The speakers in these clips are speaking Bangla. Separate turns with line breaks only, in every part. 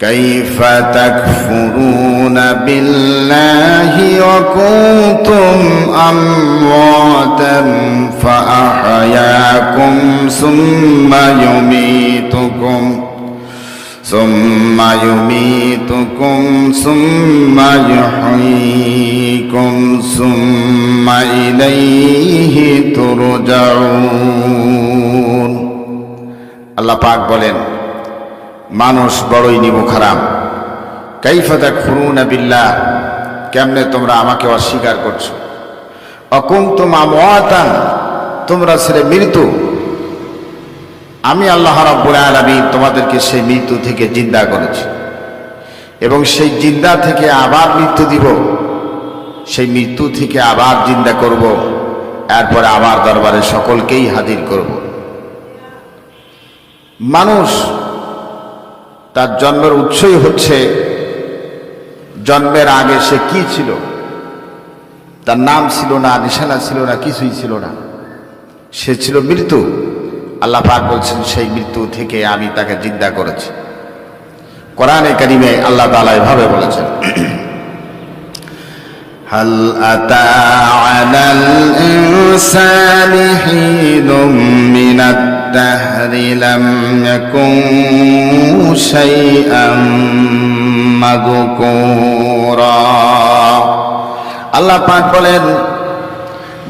كيف تكفرون بالله وكنتم أمواتا فأحياكم ثم يميتكم ثم يميتكم ثم يحييكم ثم إليه ترجعون আল্লাহ পাক বলেন মানুষ বড়ই নিমুখারাম। কাইফাদা খুরুনা বিল্লাহ, কেমনে তোমরা আমাকে অস্বীকার করছ? অকুম তোমা মহাতান তোমরা ছেলে মৃত্যু। আমি আল্লাহ রাব্বুল আলামিন তোমাদেরকে সেই মৃত্যু থেকে জিন্দা করেছি। এবং সেই জিন্দা থেকে আবার মৃত্যু দিব। সেই মৃত্যু থেকে আবার জিন্দা করব। এরপরে আবার দরবারে সকলকেই হাজির করব। মানুষ তার জন্মের উৎসই হচ্ছে জন্মের আগে সে কি ছিল? তার নাম ছিল না, নিশানা ছিল না, কিছুই ছিল না। সে ছিল মৃত্যু। আল্লাহ পাক বলছেন, সেই মৃত্যু থেকে আমি তাকে জিন্দা করেছি। কোরআনে কারিমে আল্লাহ তালা এভাবে বলেছেন هل أتى على الإنسان حين من الدهر لم يكن شيئا مذكورا আল্লাহ পাক বলেন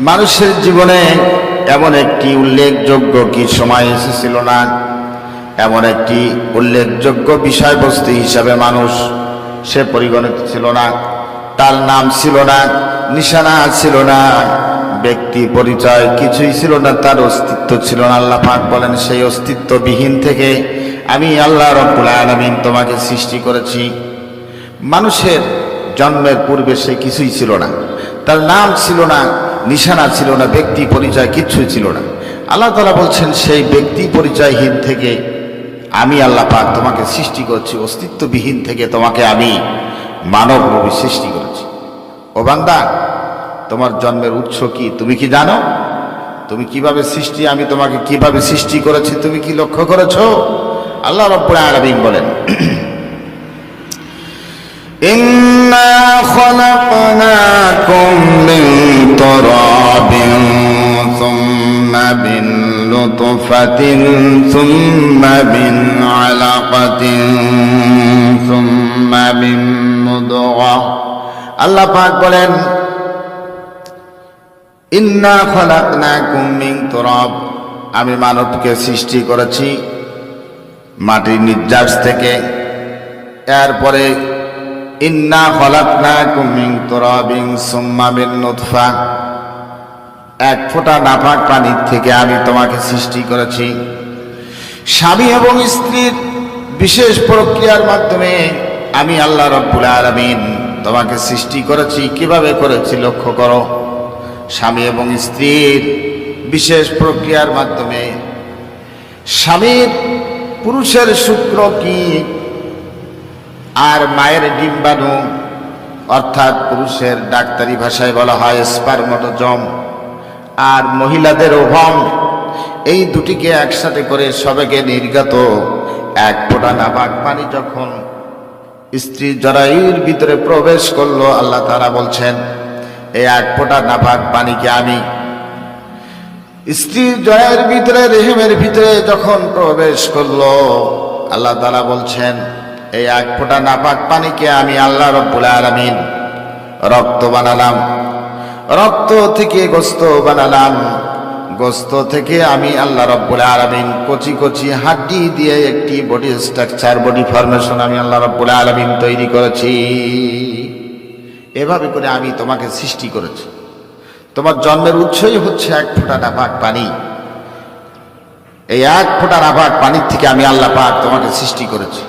মানুষের জীবনে এমন একটি উল্লেখযোগ্য কি সময় এসেছিল না এমন একটি উল্লেখযোগ্য বিষয়বস্তু হিসাবে মানুষ সে পরিগণিত ছিল না তার নাম ছিল না, নিশানা ছিল না, ব্যক্তি পরিচয় কিছুই ছিল না, তার অস্তিত্ব ছিল না। আল্লাহ পাক বলেন, সেই অস্তিত্ববিহীন থেকে আমি আল্লাহ রব্বুল আলামিন তোমাকে সৃষ্টি করেছি। মানুষের জন্মের পূর্বে সে কিছুই ছিল না। তার নাম ছিল না, নিশানা ছিল না, ব্যক্তি পরিচয় কিছুই ছিল না। আল্লাহ তালা বলছেন, সেই ব্যক্তি পরিচয়হীন থেকে আমি আল্লাহ পাক তোমাকে সৃষ্টি করছি, অস্তিত্ববিহীন থেকে তোমাকে আমি মানব রূপে সৃষ্টি করেছি ও বান্দা তোমার জন্মের উৎস কি তুমি কি জানো তুমি কিভাবে সৃষ্টি আমি তোমাকে কিভাবে সৃষ্টি করেছি তুমি কি লক্ষ্য করেছো আল্লাহ রব্বুল আলামিন বলেন إنا خلقناكم من تراب ثم من نطفة ثم من علقة ثم من مضغة আল্লাহ পাক বলেন ইন্না খলাকনাকুম মিন তুরাব আমি মানবকে সৃষ্টি করেছি মাটির নির্যাস থেকে এরপরে ইন্না খলাকনাকুম মিন তুরাবিন সুম্মা মিন নুতফা এক ফোঁটা নাপাক পানির থেকে আমি তোমাকে সৃষ্টি করেছি। স্বামী এবং স্ত্রীর বিশেষ প্রক্রিয়ার মাধ্যমে আমি আল্লাহ রব্বুল আলামিন তোমাকে সৃষ্টি করেছি। কীভাবে করেছি লক্ষ্য করো? স্বামী এবং স্ত্রীর বিশেষ প্রক্রিয়ার মাধ্যমে। স্বামীর পুরুষের শুক্র কি? আর মায়ের ডিম্বাণু, অর্থাৎ পুরুষের ডাক্তারি ভাষায় বলা হয় স্পারমটোজম আর মহিলাদের ওভম এই দুটিকে একসাথে করে সবেগে নির্গত। এক ফোঁটা নাপাক পানি যখন স্ত্রী জরায়ুর ভিতরে প্রবেশ করল, আল্লাহ তারা বলছেন এই এক ফোঁটা নাপাক পানিকে আমি স্ত্রীর জয়ের ভিতরে, রেহেমের ভিতরে যখন প্রবেশ করল, আল্লাহ তারা বলছেন এই এক ফোঁটা নাপাক পানিকে আমি আল্লাহ রব্বুল আলামিন রক্ত বানালাম। রক্ত থেকে গোস্ত বানালাম। গোস্ত থেকে আমি আল্লাহ রব্বুল আলামিন কচি কচি হাড্ডি দিয়ে একটি বডি স্ট্রাকচার বডি ফরমেশন আমি আল্লাহ রব্বুল আলামিন তৈরি করেছি। এভাবে করে আমি তোমাকে সৃষ্টি করেছি। তোমার জন্মের উৎসই হচ্ছে এক ফোঁটা নাপাক পানি। এই এক ফোঁটা নাপাক পানির থেকে আমি আল্লাহ পাক তোমাকে সৃষ্টি করেছি।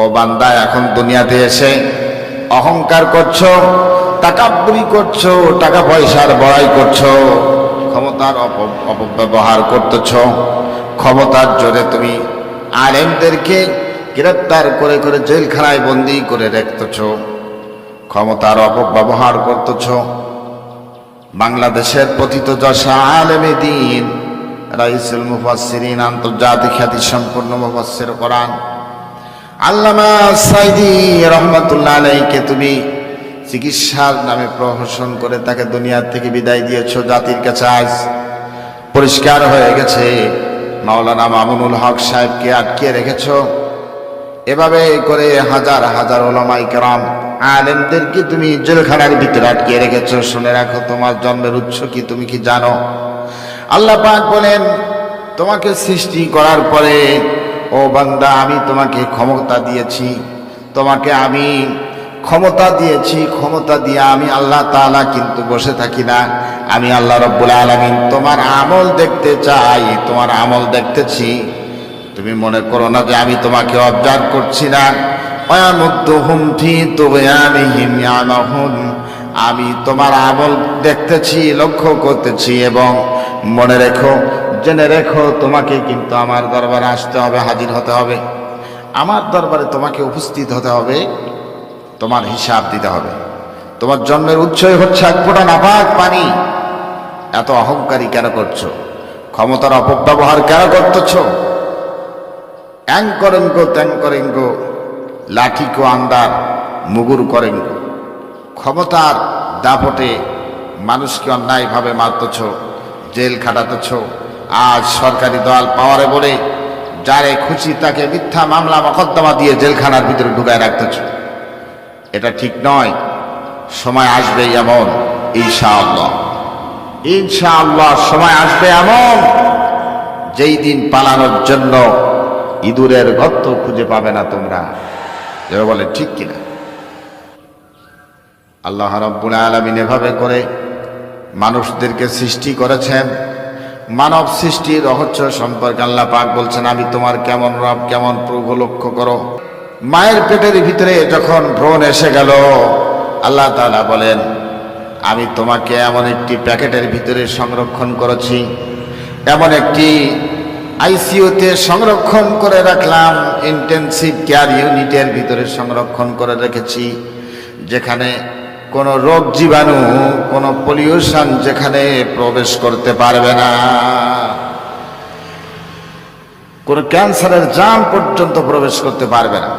ও বান্দা, এখন দুনিয়াতে এসে অহংকার করছ টাকাবুরি করছ, টাকা পয়সার বড়াই করছ, ক্ষমতার অপ- অপব্যবহার করতেছ, ক্ষমতার জোরে তুমি আলেমদেরকে গ্রেপ্তার করে করে জেলখানায় বন্দি করে রাখতেছ ক্ষমতার অপব্যবহার করতেছ। বাংলাদেশের পতিত যশা আলেমে দিন, রাইসুল মুফাসসিরিন, আন্তর্জাতিক খ্যাতি সম্পূর্ণ মুফাসসির কোরআন। আল্লামা সাইদি রহমতুল্লাহ আলাইকে তুমি চিকিৎসার নামে প্রহসন করে তাকে দুনিয়ার থেকে বিদায় দিয়েছ জাতির কাছে আজ। পরিষ্কার হয়ে গেছে। মাওলানা মামুনুল হক সাহেবকে আটকে রেখেছ। এভাবে করে হাজার হাজার ওলামাই কেরাম আলেমদেরকে তুমি জেলখানার ভিতরে আটকে রেখেছো? শুনে রাখো, তোমার জন্মের উৎস কি তুমি কি জানো? আল্লাহ পাক বলেন, তোমাকে সৃষ্টি করার পরে, ও বান্দা, আমি তোমাকে ক্ষমতা দিয়েছি। তোমাকে আমি ক্ষমতা দিয়েছি, ক্ষমতা দিয়ে আমি আল্লাহ তাআলা কিন্তু বসে থাকি না। আমি আল্লাহ রব্বুল আলামিন তোমার আমল দেখতে চাই, তোমার আমল দেখতেছি। তুমি মনে করো না যে আমি তোমাকে অবজার্ভ করছি না? আমি তোমার আমল দেখতেছি, লক্ষ্য করতেছি এবং মনে রেখো, জেনে রেখো তোমাকে কিন্তু আমার দরবারে আসতে হবে, হাজির হতে হবে। আমার দরবারে তোমাকে উপস্থিত হতে হবে। তোমার হিসাব দিতে হবে। তোমার জন্মের উৎসই হচ্ছে এক ফোঁটা নাপাক পানি। এত অহংকারী কেন করছ? ক্ষমতার অপব্যবহার কেন করতেছো? অ্যাং করেঙ্গো ত্যাং করেঙ্গো লাঠি কো আন্দার, মুগুর করেঙ্গো। ক্ষমতার দাপটে মানুষকে অন্যায়ভাবে মারতেছ, জেল খাটাতেছ। আজ সরকারি দল পাওয়ারে বলে যারে খুশি তাকে মিথ্যা মামলা, মকদ্দমা দিয়ে জেলখানার ভিতরে ঢুকায় রাখতেছ। এটা ঠিক নয়। সময় আসবে এমন, ইনশাআল্লাহ। ইনশাআল্লাহ, সময় আসবে এমন, যেই দিন পালানোর জন্য ইঁদুরের গর্ত খুঁজে পাবে না তোমরা। এবার বলে, ঠিক কিনা? আল্লাহ রব্বুল আলমিন এভাবে করে মানুষদেরকে সৃষ্টি করেছেন। মানব সৃষ্টির রহস্য সম্পর্কে আল্লাহ পাক বলছেন, আমি তোমার কেমন রব, কেমন প্রভু লক্ষ্য করো? মায়ের পেটের ভিতরে যখন ভ্রণ এসে গেল, আল্লাহ তাআলা বলেন, আমি তোমাকে এমন একটি প্যাকেটের ভিতরে সংরক্ষণ করেছি, এমন একটি আইসিইউতে সংরক্ষণ করে রাখলাম ইন্টেনসিভ কেয়ার ইউনিটের ভিতরে সংরক্ষণ করে রেখেছি, যেখানে কোনো রোগ জীবাণু, কোনো পলিউশন যেখানে প্রবেশ করতে পারবে না। কোনো ক্যান্সারের জাম পর্যন্ত প্রবেশ করতে পারবে না।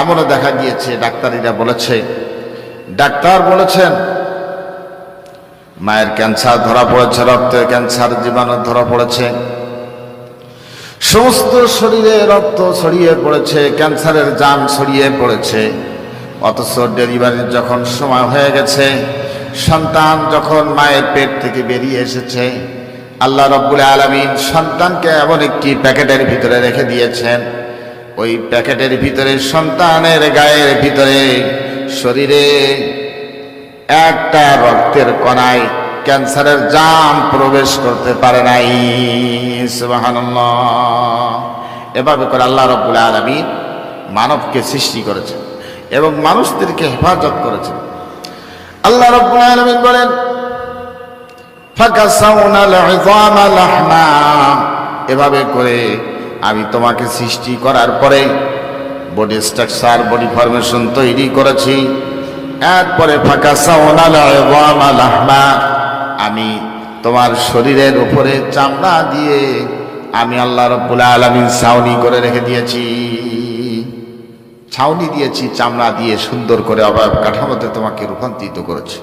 এমনও দেখা গিয়েছে, ডাক্তারিরা বলেছে। ডাক্তার বলেছেন, মায়ের ক্যান্সার ধরা পড়েছে রক্তের ক্যান্সার জীবাণু ধরা পড়েছে। সমস্ত শরীরে রক্ত ছড়িয়ে পড়েছে, ক্যান্সারের জাম ছড়িয়ে পড়েছে। অথচ ডেলিভারির যখন সময় হয়ে গেছে, সন্তান যখন মায়ের পেট থেকে বেরিয়ে এসেছে, আল্লাহ রব্বুল আলমিন সন্তানকে এমন একটি প্যাকেটের ভিতরে রেখে দিয়েছেন। ওই প্যাকেটের ভিতরে, সন্তানের গায়ের ভিতরে, শরীরে একটা রক্তের কণায় ক্যান্সারের জাম প্রবেশ করতে পারে নাই। এভাবে করে আল্লাহ রব্বুল আলমিন মানবকে সৃষ্টি করেছেন এবং মানুষদেরকে হেফাজত করেছেন। আল্লাহ রব্বুল আলমিন বলেন এভাবে করে আমি তোমাকে সৃষ্টি করার পরে বডি স্ট্রাকচার বডি ফরমেশন তৈরি করেছি। এরপরে আল-ইযামা লাহমা আমি তোমার শরীরের উপরে চামড়া দিয়ে আমি আল্লাহ রব্বুল আলামিন ছাউনি করে রেখে দিয়েছি। ছাউনি দিয়েছি, চামড়া দিয়ে সুন্দর করে অবয়ব কাঠামোতে তোমাকে রূপান্তরিত করেছি।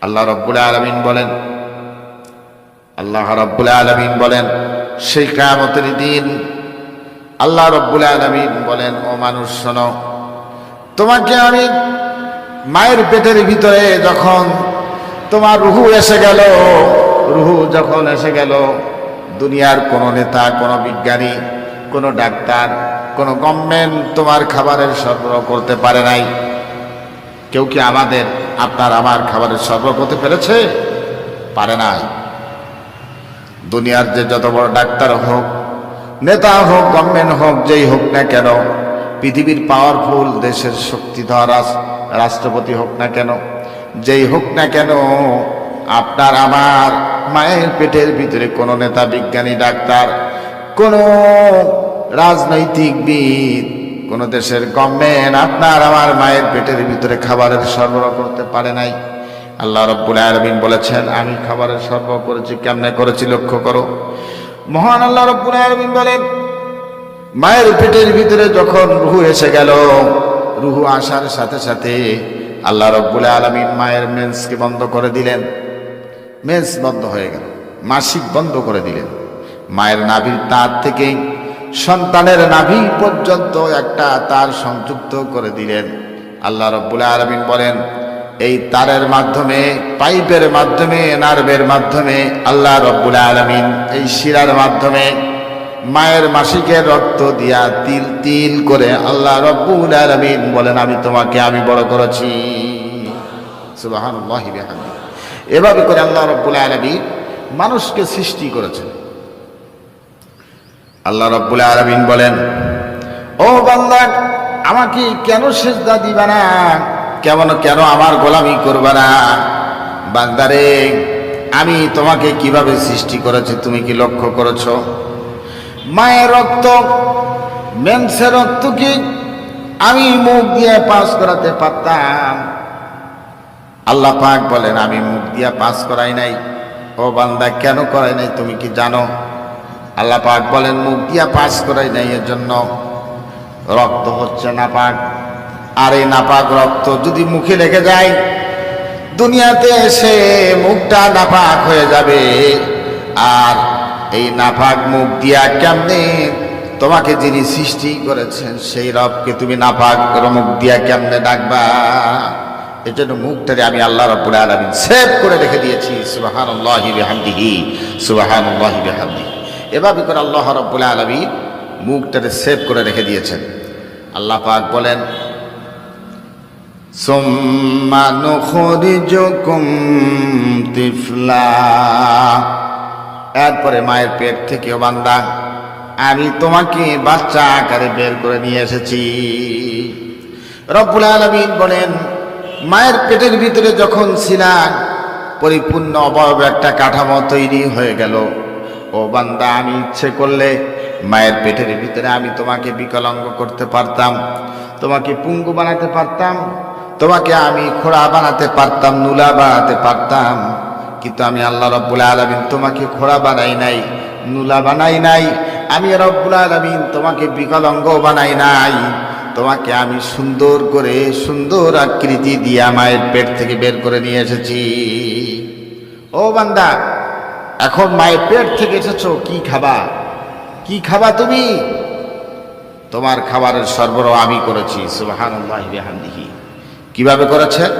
আল্লাহ রব্বুল আলমিন বলেন, আল্লাহ রব্বুল আলমিন বলেন সেই কায়ামতের দিন আল্লাহ রব্বুল আলমিন বলেন, ও মানুষ, শোনো, তোমাকে আমি মায়ের পেটের ভিতরে যখন তোমার রুহু এসে গেল, রুহু যখন এসে গেল, দুনিয়ার কোনো নেতা, কোনো বিজ্ঞানী, কোনো ডাক্তার, কোনো গভর্নমেন্ট তোমার খাবারের সরবরাহ করতে পারে নাই। কেউ কি আমাদের, আপনার আমার খাবারের সরবরাহ করতে পেরেছে? পারে নাই। দুনিয়ার যে যত বড় ডাক্তার হোক, নেতা হোক, গভর্নমেন্ট হোক, যেই হোক না কেন, পৃথিবীর পাওয়ারফুল দেশের শক্তিধর রাষ্ট্রপতি হোক না কেন, যেই হোক না কেন, আপনার আমার মায়ের পেটের ভিতরে কোনো নেতা বিজ্ঞানী, ডাক্তার, কোনো রাজনৈতিকবিদ, কোন দেশের গভর্নমেন্ট আপনার আমার মায়ের পেটের ভিতরে খাবারের সরবরাহ করতে পারে নাই। আল্লাহ রব্বুল আলমিন বলেছেন, আমি খাবারের সরবরাহ করেছি কেমনে করেছি লক্ষ্য করো। মহান আল্লাহ রব্বুল আলমিন বলেন, মায়ের পেটের ভিতরে যখন রুহু এসে গেল, রুহু আসার সাথে সাথে আল্লাহ রব্বুল আলমিন মায়ের মেন্সকে বন্ধ করে দিলেন। মেন্স বন্ধ হয়ে গেল, মাসিক বন্ধ করে দিলেন। মায়ের নাভির তার থেকে সন্তানের নাভি পর্যন্ত একটা তার সংযুক্ত করে দিলেন। আল্লাহ রব্বুল আলমিন বলেন এই তারের মাধ্যমে, পাইপের মাধ্যমে, নার্ভের মাধ্যমে, আল্লাহ রব্বুল আলমিন এই শিরার মাধ্যমে মায়ের মাসিকের রক্ত দিয়া তিল তিল করে আল্লাহ রব্বুল আলমিন বলেন, আমি তোমাকে, আমি বড় করেছি। এভাবে করে আল্লাহ রব্বুল আলমিন মানুষকে সৃষ্টি করেছেন। আল্লাহ রব্বুল আলমিন বলেন, ও বান্দা, আমাকে কেন সেজদা দিবা না? কেমন কেন আমার গোলামি করবা না? বান্দারে আমি তোমাকে কীভাবে সৃষ্টি করেছি তুমি কি লক্ষ্য করেছ? মায়ের রক্ত মেন্সের রক্ত কি আমি মুখ দিয়ে পাস করাতে পারতাম? আল্লাহ পাক বলেন, আমি মুখ দিয়া পাস করাই নাই। ও বান্দা, কেন করাই নাই তুমি কি জানো? আল্লাহ পাক বলেন, মুখ দিয়া পাস করাই নাই এর জন্য রক্ত হচ্ছে নাপাক আর এই নাপাক রক্ত যদি মুখে লেগে যায়, দুনিয়াতে এসে মুখটা নাপাক হয়ে যাবে। আর এই নাপাক মুখ দিয়া কেমনে তোমাকে যিনি সৃষ্টি করেছেন, সেই রবকে তুমি নাপাক মুখ দিয়া কেমনে ডাকবা? এই জন্য মুখটারে আমি আল্লাহ রব্বুল আলামিন সেভ করে রেখে দিয়েছি। সুবহানাল্লাহি বিহামদিহি সুবহানাল্লাহি বিহামদিহি। এভাবে করে আল্লাহ রব্বুল আলামিন মুখটারে সেভ করে রেখে দিয়েছেন। আল্লাহ পাক বলেন সুম্মা নুখরিজুকুম তিফলা। এরপরে মায়ের পেট থেকে বান্দা, আমি তোমাকে বাচ্চা আকারে বের করে নিয়ে এসেছি। রব্বুল আলমিন বলেন, মায়ের পেটের ভিতরে যখন ছিলাম পরিপূর্ণ অবয়ব একটা কাঠামো তৈরি হয়ে গেল। ও বান্দা, আমি ইচ্ছে করলে মায়ের পেটের ভিতরে আমি তোমাকে বিকলাঙ্গ করতে পারতাম, তোমাকে পুঙ্গু বানাতে পারতাম তোমাকে আমি খোড়া বানাতে পারতাম, নুলা বানাতে পারতাম। কিন্তু আমি আল্লাহ রব্বুল আলমিন তোমাকে খোড়া বানাই নাই, নুলা বানাই নাই। আমি রব্বুল আলমিন তোমাকে বিকলাঙ্গ বানাই নাই। তোমাকে আমি সুন্দর করে সুন্দর আকৃতি দিয়ে মায়ের পেট থেকে বের করে নিয়ে এসেছি। ও বান্দা, এখন মায়ের পেট থেকে এসেছ, কি খাবা? কি খাবা তুমি? তোমার খাবারের সরবরাহ আমি করেছি বিহামদিহি। কীভাবে করেছেন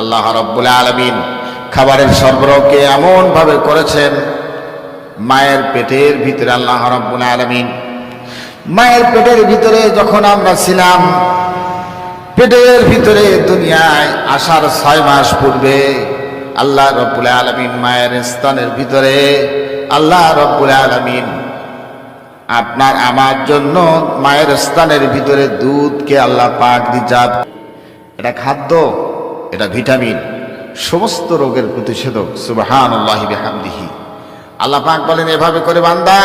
আল্লাহ রব্বুল আলমিন খাবারের সরবরাহকে এমন ভাবে করেছেন, মায়ের পেটের ভিতরে আল্লাহ রব্বুল আলমিন, মায়ের পেটের ভিতরে যখন আমরা ছিলাম, পেটের ভিতরে দুনিয়ায় আসার ছয় মাস পূর্বে আল্লাহ রব্বুল আলমিন মায়ের স্থানের ভিতরে, আল্লাহ রব্বুল আলমিন আপনার আমার জন্য মায়ের স্থানের ভিতরে দুধকে আল্লাহ পাক দিজাত এটা খাদ্য, এটা ভিটামিন, সমস্ত রোগের প্রতিষেধক সুবাহান আল্লাহ আল্লাহ পাক বলেন, এভাবে করে বান্দা,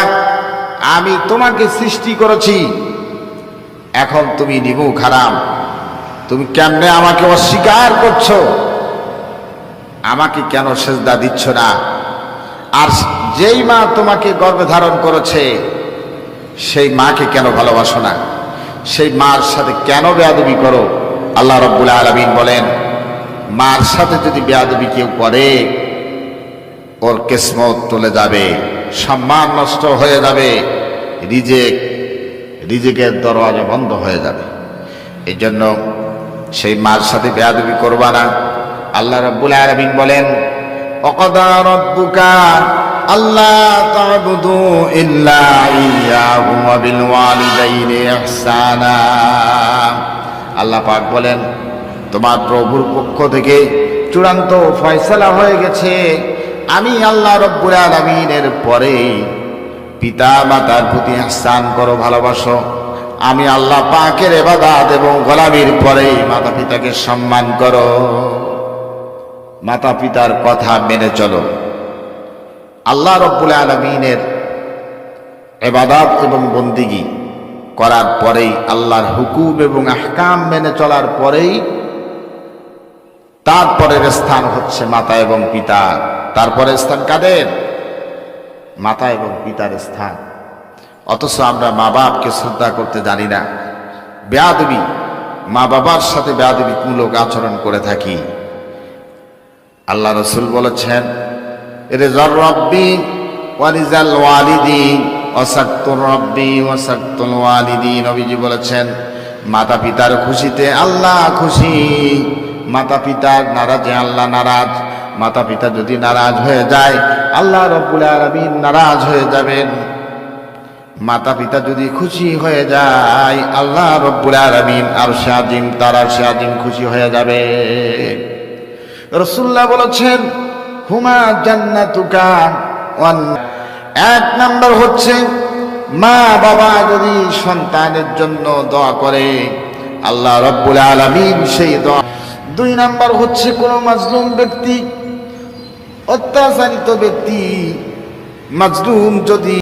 আমি তোমাকে সৃষ্টি করেছি। এখন তুমি নিমুখ হারাম তুমি কেমনে আমাকে অস্বীকার করছ? আমাকে কেন সেজদা দিচ্ছ না? আর যেই মা তোমাকে গর্ভে ধারণ করেছে, সেই মাকে কেন ভালোবাসো না? সেই মার সাথে কেন বেয়াদবি করো? আল্লাহ রব্বুল আলমিন বলেন, মার সাথে যদি বেয়াদবি কেউ করে, ওর কিসমত চলে যাবে, সম্মান নষ্ট হয়ে যাবে, রিজেক, রিজেকের দরওয়াজা বন্ধ হয়ে যাবে। এই জন্য সেই মার সাথে বেয়াদবি করবা না। আল্লাহ রব্বুল আলমিন বলেন, অকদা আল্লাহ তাবুদু ইল্লা ইয়াহু ওয়া বিল ওয়ালিদাইনি ইহসানা। আল্লাহ পাক বলেন, তোমার প্রভুর পক্ষ থেকে চূড়ান্ত ফয়সালা হয়ে গেছে। আমি আল্লাহ রব্বুল আলমিনের পরে পিতা মাতার প্রতি আহসান করো, ভালোবাসো। আমি আল্লাহ পাকের এবাদাত এবং গোলামির পরে মাতা পিতাকে সম্মান করো। মাতা পিতার কথা মেনে চলো। আল্লাহ রব্বুল আলমিনের এবাদাত এবং বন্দিগি করার পরেই, আল্লাহর হুকুম এবং আহকাম মেনে চলার পরেই তারপরের স্থান হচ্ছে মাতা এবং পিতা। তারপরের স্থান কাদের? মাতা এবং পিতার স্থান। অথচ আমরা মা বাপকে শ্রদ্ধা করতে জানি না। বেয়াদবি মা বাবার সাথে বেয়াদবি মূলক আচরণ করে থাকি। আল্লাহ রসুল বলেছেন রেজর রব্বি, ওয়ারিজাল ওয়ালিদি অসাক্তুর রব্বি ওয়াসাক্তুল ওয়ালিদি, নবীজি বলেছেন মাতা পিতার খুশিতে আল্লাহ খুশি মাতা পিতার নারাজে আল্লাহ নারাজ মাতা পিতা যদি নারাজ হয়ে যায়, আল্লাহ রব্বুল আলামিন নারাজ হয়ে যাবেন। মাতা পিতা যদি খুশি হয়ে যায়, আল্লাহ রব্বুল আলামিন আর শাহিম তার আর শাহিম খুশি হয়ে যাবে। রসুল্লাহ বলেছেন, হুমা জান্নাতুকা এক নাম্বার হচ্ছে, মা বাবা যদি সন্তানের জন্য দোয়া করে, আল্লাহ রব্বুল আলমিন সেই দোয়া। দুই নাম্বার হচ্ছে কোনো মাজলুম ব্যক্তি, অত্যাচারিত ব্যক্তি, মাজলুম যদি